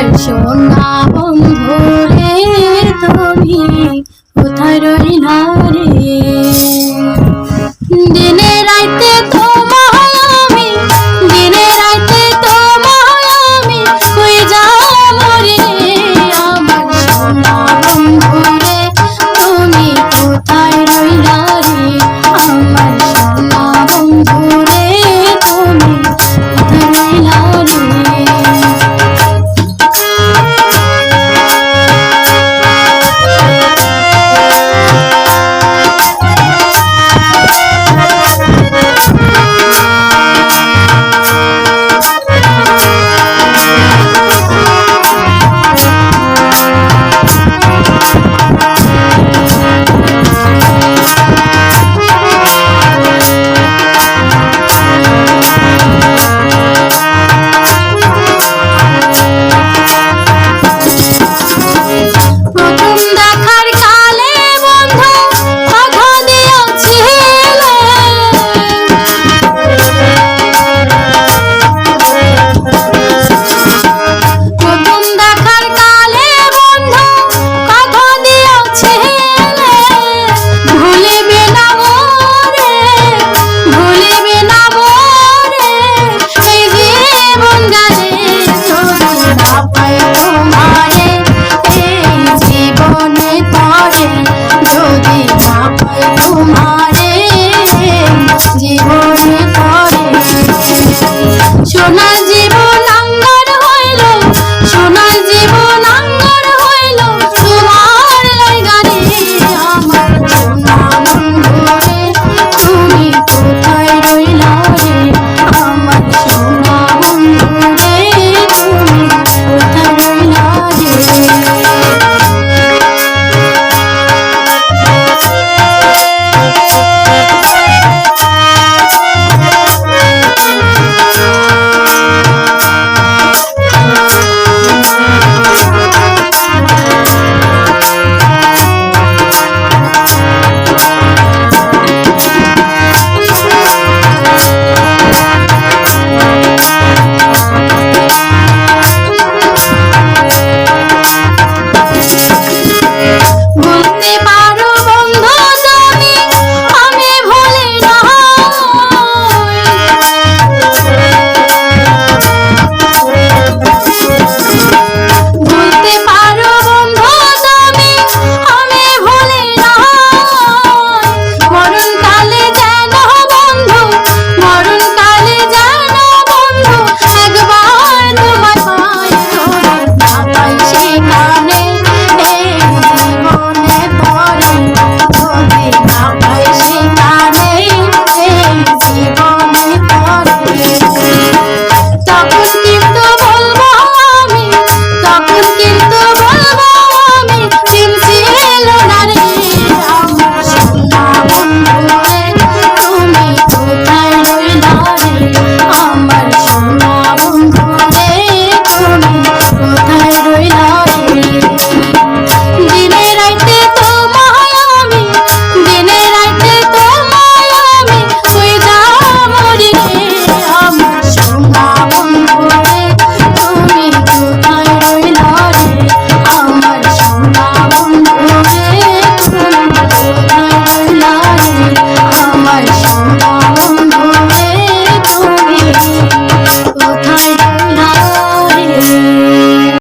আমার সোনা বন্ধু রে তুমি? কোথায় রইলা রে? জীবন করে সোনার Thank.